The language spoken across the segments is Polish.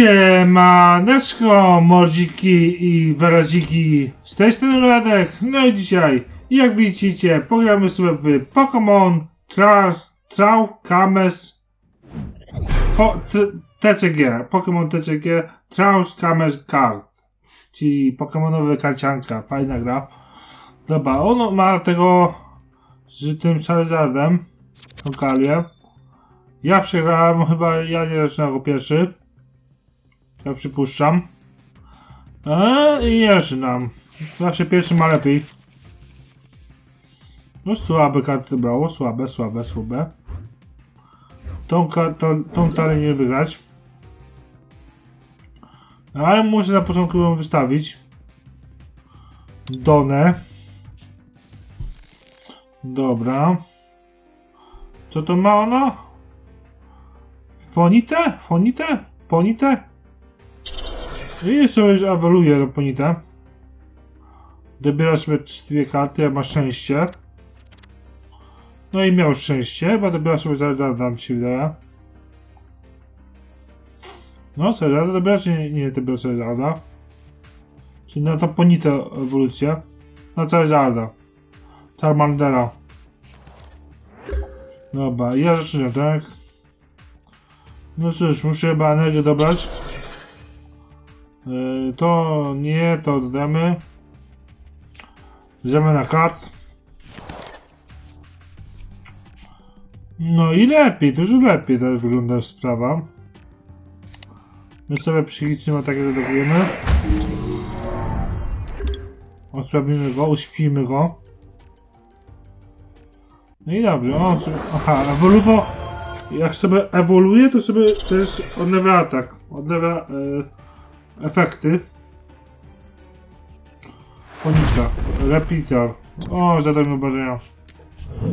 Siemaneczko, mordziki i wyraziki. Z tej strony Radek. No i dzisiaj, jak widzicie, pogramy sobie w Pokémon Trans, Trau, Kames, t, TCG, Pokémon TCG, Traus, Kames, Card. Czyli Pokémonowe karcianka, fajna gra. Dobra, ono ma tego z tym Charizardem, tą kalię. Ja przegrałem, chyba ja nie zaczynam jako pierwszy. Ja przypuszczam. Eee, nie żynam. Zawsze pierwszy ma lepiej. No słabe karty brało, słabe, słabe, słabe. Tą, tą, tą talę nie wygrać. Ale muszę na początku ją wystawić. Donę. Dobra. Co to ma ona? Fonite? Fonite? Ponite? I jeszcze już ewoluuje do Ponite. Dobiera sobie dwie karty, jak ma szczęście. No i miał szczęście, chyba dobiera sobie Zardarda, mi się wydaje. No, Zardarda dobiera, czy nie, nie dobiera Zardarda? Czyli na to Ponite ewolucja. No, Charizarda. Charmandera. Dobra, ja zaczynam, tak? No cóż, muszę chyba energię dobrać. Yy, to nie, to dodamy. Bierzemy na kart. No i lepiej, dużo lepiej teraz wygląda sprawa. My sobie psychicznym atakiem redagujemy. Osłabimy go, uśpimy go. No i dobrze, on sobie, aha, ewoluował. Jak sobie ewoluuje, to sobie to jest odnawia atak, odnawia e, efekty. Ponika, repeater. O, zadanie obrażenia.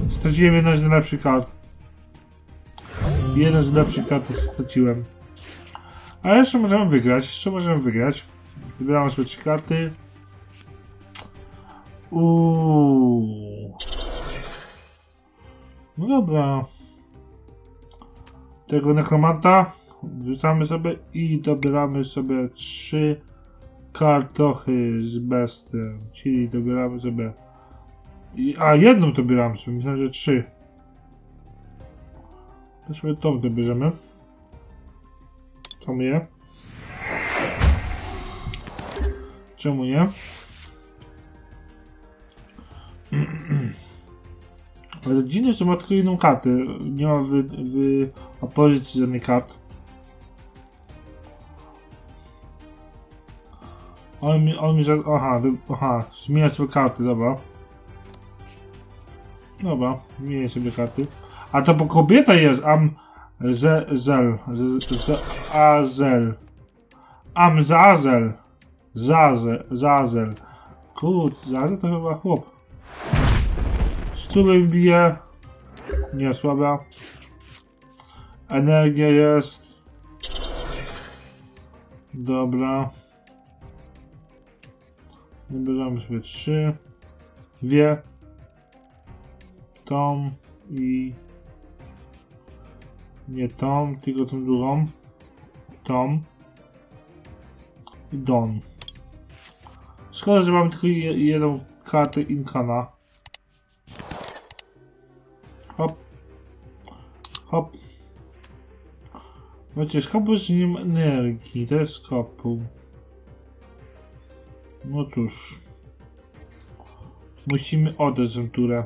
Straciłem jeden z najlepszych kart. Jeden z lepszych kart straciłem. Ale jeszcze możemy wygrać, jeszcze możemy wygrać. Wybieramy sobie trzy karty. Uuu. No dobra. Tego nekromanta wrzucamy sobie i dobieramy sobie trzy kartochy z bestem. Czyli dobieramy sobie. A jedną dobieramy sobie, myślałem, że trzy. To sobie tą dobierzemy. Czemu nie? Czemu nie? Ale dziwne, że ma tylko jedną kartę. Nie ma w, w opozycji żadnej kart. On mi, on mi że... Aha, aha, zmienia sobie karty, dobra. Dobra, zmienię sobie karty. A to bo kobieta jest, am... Ze, zel, z, z, azel. Am zazel. Zazel, zazel. Kurde, zazel to chyba chłop. Stówy bije. Nie słaba. Energia jest. Dobra. Wybierzemy sobie trzy. Dwie. Tą i... Nie tą, tylko tą drugą. Tą. I Don. Szkoda, że mamy tylko je- jedną kartę Inkana. Hop. Hop. Chociaż hopu jest energii, to jest kopu. No cóż. Musimy oddać tę turę.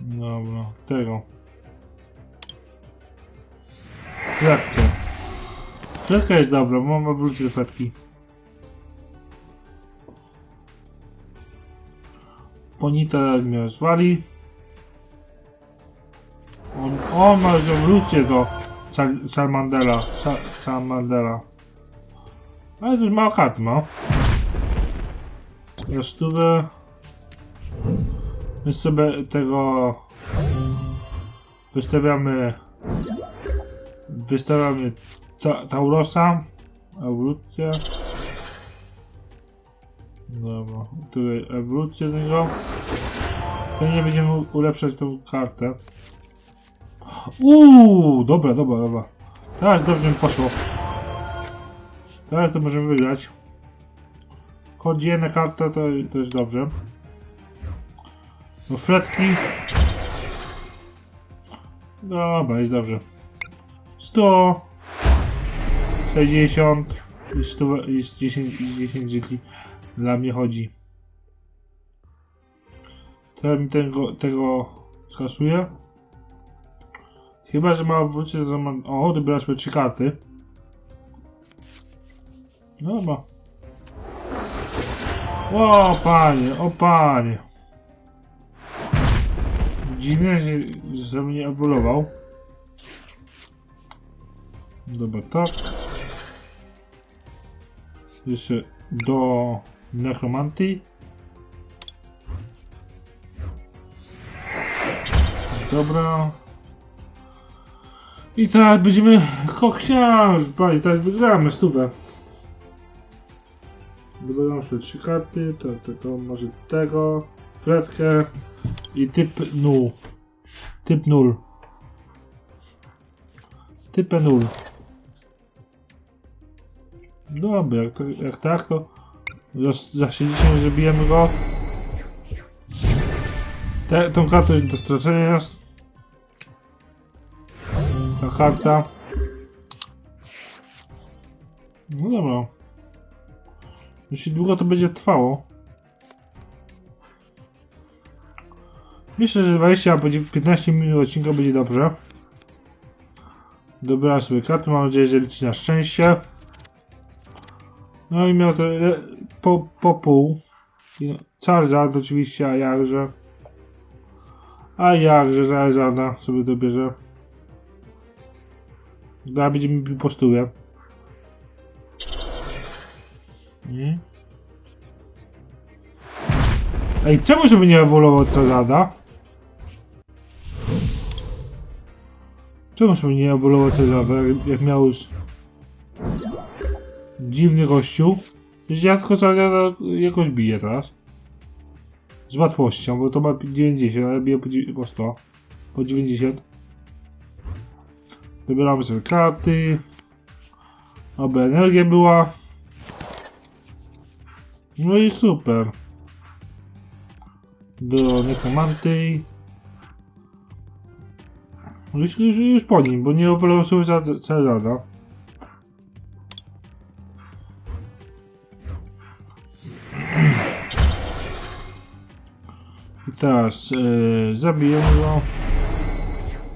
Dobra, tego. Klatkę. Klatka jest dobra, mam ewolucję do klatki. Ponita mnie zwali. On, ma już ewolucję do Char- Charmandela. Char- Charmandela. Ale to już mało kart ma. Ja stówę. My sobie tego wystawiamy wystawiamy ta, Taurosa ewolucję dobra tutaj ewolucję tego pewnie będziemy ulepszać tą kartę uuu dobra dobra dobra Teraz dobrze mi poszło. Teraz to możemy wygrać. Chodzi jedna karta, to, to jest dobrze. No fretki. Dobra, jest dobrze. 100. 60. I 100, i 10, i 10 GT dla mnie chodzi. Teraz mi tego, tego skasuję. Chyba, że ma wrócić to mam... O, sobie trzy karty. Dobra. O panie, o panie. Dziwne, że, że sobie nie ewoluował. Dobra, tak. Jeszcze do nekromantii. Dobra. I teraz będziemy kochniarz, panie, teraz wygramy stówę. Dobieram sobie trzy karty, to, to, to może tego, fretkę i typ 0. Typ 0. Typę 0. Dobra, jak, jak tak, to za 60 zabijemy go. Te, tą kartę do stracenia jest. Ta karta. No dobra. Jeśli długo to będzie trwało. Myślę, że 20 albo 15 minut odcinka będzie dobrze. Dobra sobie karty, mam nadzieję, że liczy na szczęście. No i miał to e, po, po pół. No, Charizard oczywiście, a jakże. A jakże Charizarda sobie dobierze. Dobra, będziemy bił po Nie? Ej, czemu żeby nie ewoluował Charizarda? Czemu żeby nie ewoluował Charizarda, jak, jak miał już... Dziwny gościu. Przecież ja tylko Charizarda jakoś biję teraz. Z łatwością, bo to ma 90, ale bije po, dzi- po 100. Po 90. Dobieramy sobie karty. Oby energia była. No i super. Do nekromanty. Już, już, już po nim, bo nie owolał sobie za Cezara. I teraz e, zabijemy go.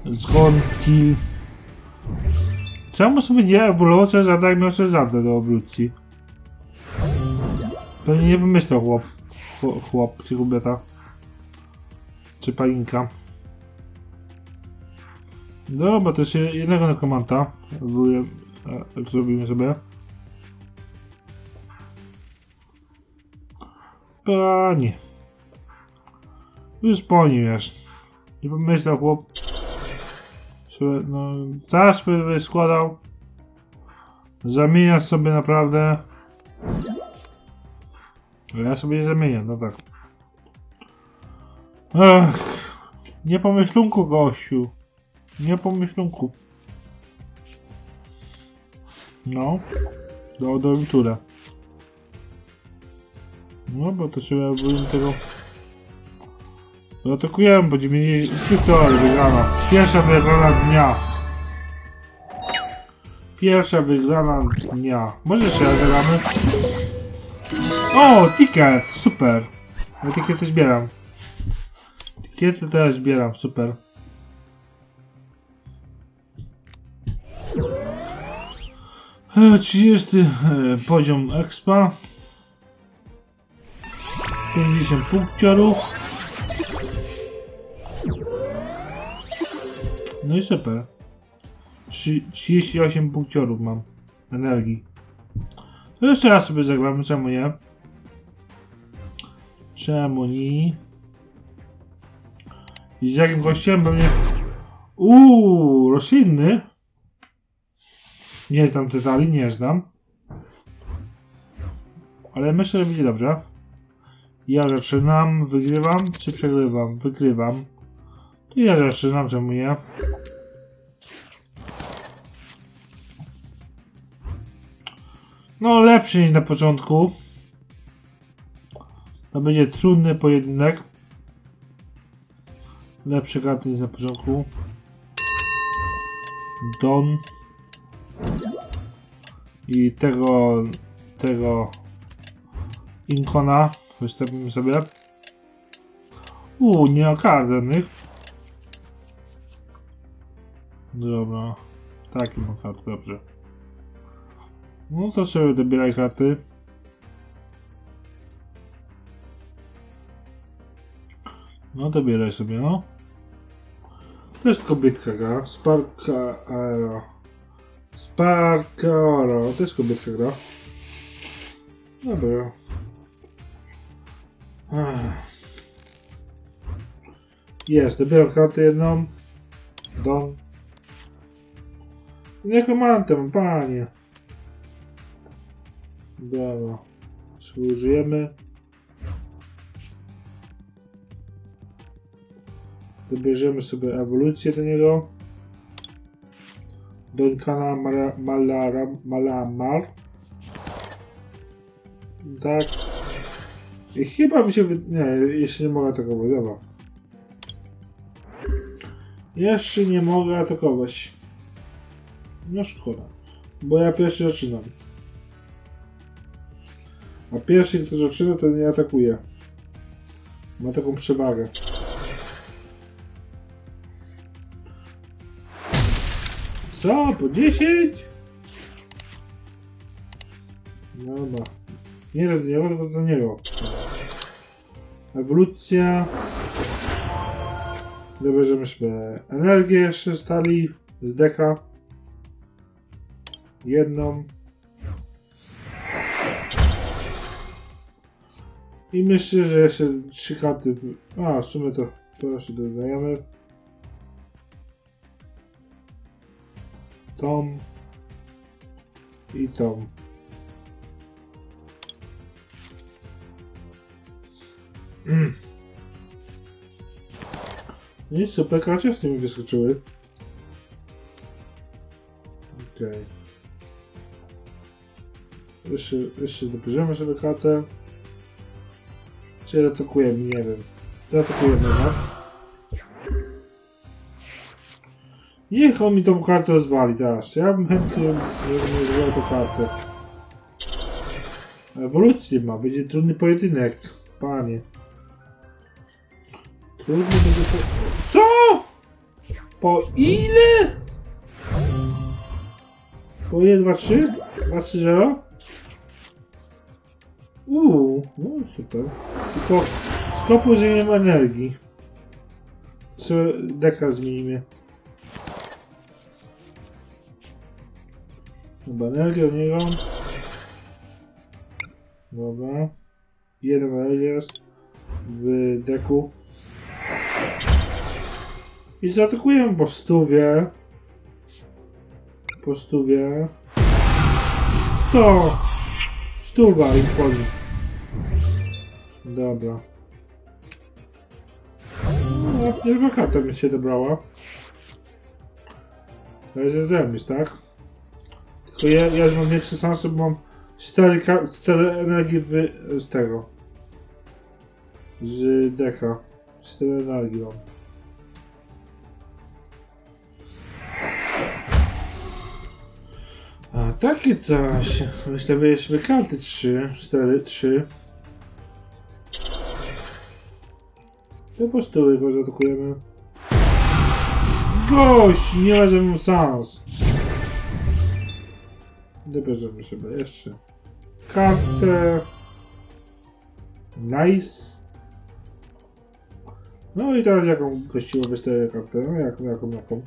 Zgon, kill. Czemu sobie nie ewoluował Cezara i miał Cezarę do ewolucji? Pewnie nie wymyślał chłop. Chłop, czy kobieta. Czy palinka. Dobra, to jeszcze jednego nekromanta. E, Zrobimy sobie. Panie. Już po nim jest. Nie pomyślał chłop. No, taśmy by składał. Zamieniasz sobie naprawdę. A Ja sobie nie zamieniam, no tak. Ech, nie pomyślunku gościu. Nie pomyślunku. No. Do, do. No, bo to trzeba było tego... Zaatakujemy, bo 90... Wiktor wygrana. Pierwsza wygrana dnia. Pierwsza wygrana dnia. Może jeszcze raz zagramy? O, ticket! Super. Ja tickety zbieram. Tickety teraz zbieram, super. E, 30 e, poziom expa. 50 punkciorów. No i super. Trzy- 38 punkciorów mam energii. To jeszcze raz sobie zagramy, czemu nie? Czemu nie? I z jakim gościem pewnie... Uuu, roślinny. Nie znam detali, nie znam. Ale myślę, że będzie dobrze. Ja zaczynam, wygrywam, czy przegrywam? Wygrywam. To ja zaczynam, czemu nie? No lepszy niż na początku. To będzie trudny pojedynek. Lepszy karty niż na początku. Don. I tego, tego Inkona wystawimy sobie. Uuu, nie ma kart żadnych. Dobra. Taki ma kart, dobrze. No to sobie dobieraj karty. No dobieraj sobie, no. To jest kobietka gra. Sparka Aero. Sparka Aero. To jest kobietka gra. Dobra. Jest, dobieram kartę jedną. Don. Nekromantem, panie. Dobra. Czy użyjemy? Dobierzemy sobie ewolucję do niego. Donkana Malamar. Tak. I chyba mi się wy... Nie, jeszcze nie mogę atakować, dobra. Jeszcze nie mogę atakować. No szkoda. Bo ja pierwszy zaczynam. A pierwszy, kto zaczyna, to nie atakuje. Ma taką przewagę. Co? Po 10? Dobra. Nie do niego, tylko do niego. Ewolucja. Dobierzemy sobie energię jeszcze stali z deka. Jedną. I myślę, że jeszcze trzy karty. A, w sumie to, to jeszcze dodajemy. I Tom. Mm. No i super, karcie z tymi wyskoczyły. Okej. Jeszcze, jeszcze dobierzemy sobie kartę. Czy atakujemy? Nie wiem. Zaatakujemy, no. Niech on mi tą kartę rozwali teraz. Ja bym chętnie rozwalił tą kartę. Ewolucję ma, będzie trudny pojedynek. Panie. Trudny będzie po... Co? Po ile? Po 1, 2, 3? 2, 3, 0? Uuu, no super. Tylko skopu użyjemy energii. Co deka zmienimy. Dobra, energię od niego. Dobra. Jeden energii jest w deku. I zaatakujemy po stówie. Po stówie. Sto! Stuwa i wchodzi. Dobra. No, tylko karta mi się dobrała. To jest remis, tak? Tylko ja, ja mam większe szanse, bo mam 4, ka- 4 energii wy, z tego. Z deka. 4 energii mam. A takie coś. Wystawialiśmy karty 3, 4, 3. To po prostu go zaatakujemy. Gość! Nie ma żadnego szans. Dobierzemy sobie jeszcze kartę. Nice. No i teraz jaką gościło wystawię kartę? No jaką, jaką, jaką?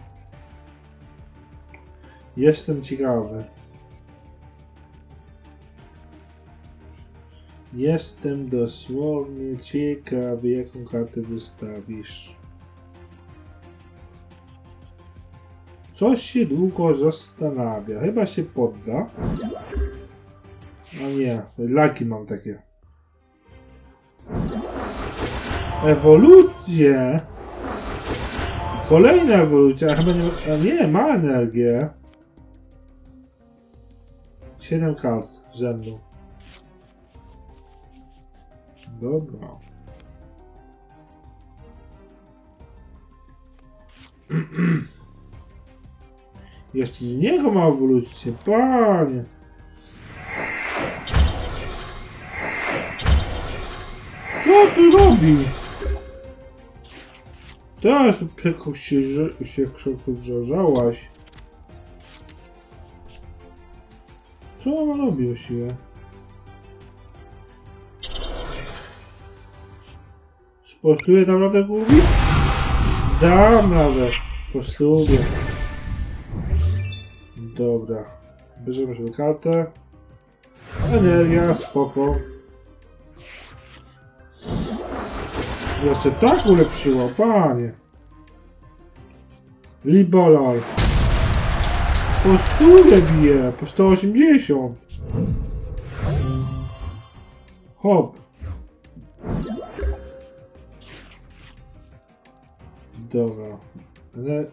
Jestem ciekawy. Jestem dosłownie ciekawy, jaką kartę wystawisz. Coś się długo zastanawia. Chyba się podda. No nie, laki mam takie. Ewolucje! Kolejna ewolucja, a chyba nie, a nie, ma energię. 7 kart. mną. Dobra. Jeszcze i niego ma ewolucję, panie. Co ty robi? Teraz tu się, się przekorzałaś. Co ona robi właściwie? Spostuję tam radę gubi? Dam radę. Postuję. Dobra. Bierzemy sobie kartę. Energia, spoko. Jeszcze tak ulepszyła, panie. Libolal. Po stówę bije, po 180. Hop. Dobra.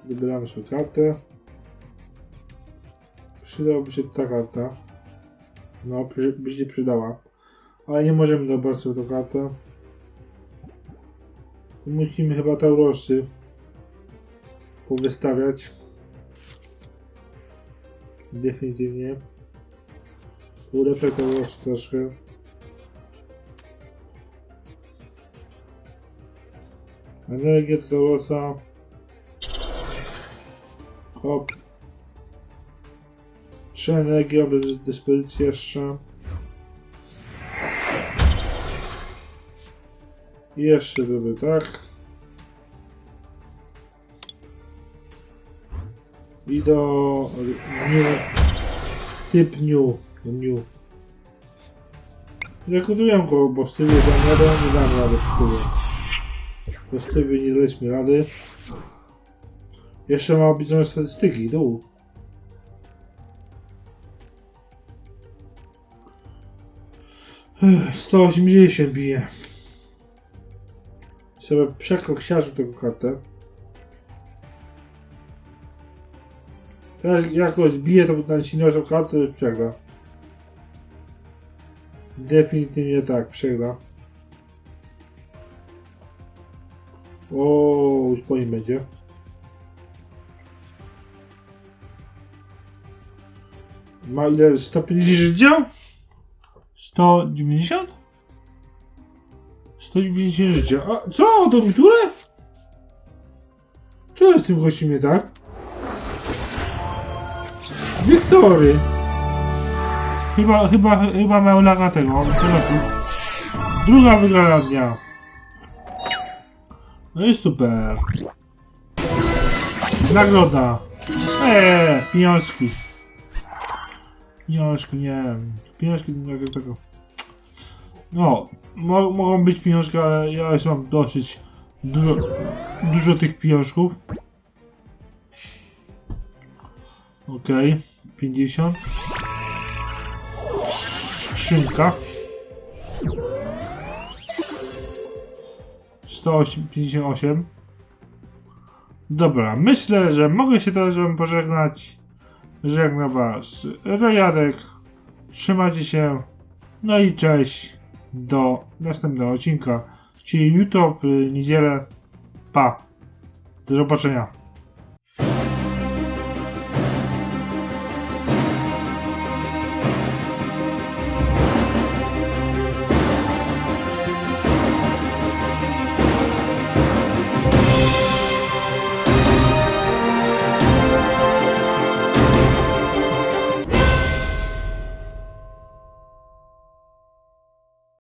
Wybieramy sobie kartę. Przydałaby się ta karta. No, przy, by się przydała. Ale nie możemy dobrać sobie tą kartę. Musimy chyba Taurosy powystawiać. Definitywnie. Ulepę Taurosy troszkę. Energię Taurosa. Hop. Trzy energie do dys- dyspozycji jeszcze. Jeszcze były, tak? I do new, typ new, new. Rekrutuję go, bo stylu dam radę, nie dam rady stylu. Bo stylu nie daliśmy rady. Jeszcze ma obliczone statystyki, tu. 180 bije. Sobie przekoksiarzył tego kartę. Teraz jak go zbije, to na silniejszą kartę już przegra. Definitywnie tak, przegra. O, już po nim będzie. Ma ile? 150 życia? 190? 190 życia. A co? To mi tyle? Co jest tym gościem nie tak? Wiktory! Chyba, chyba, chyba miał laga tego. Druga wygrana dnia. No i super. Nagroda. Eee, pieniążki. Pieniążki, nie. Pieniążki jak tego. No, mo mogą być pieniążki, ale ja już mam dosyć dużo, dużo tych pieniążków. Okej, 50. Skrzynka. 158. Dobra, myślę, że mogę się teraz pożegnać. Żegnam was Rejarek. Trzymajcie się. No i cześć. Do następnego odcinka. Czyli jutro w niedzielę. Pa. Do zobaczenia.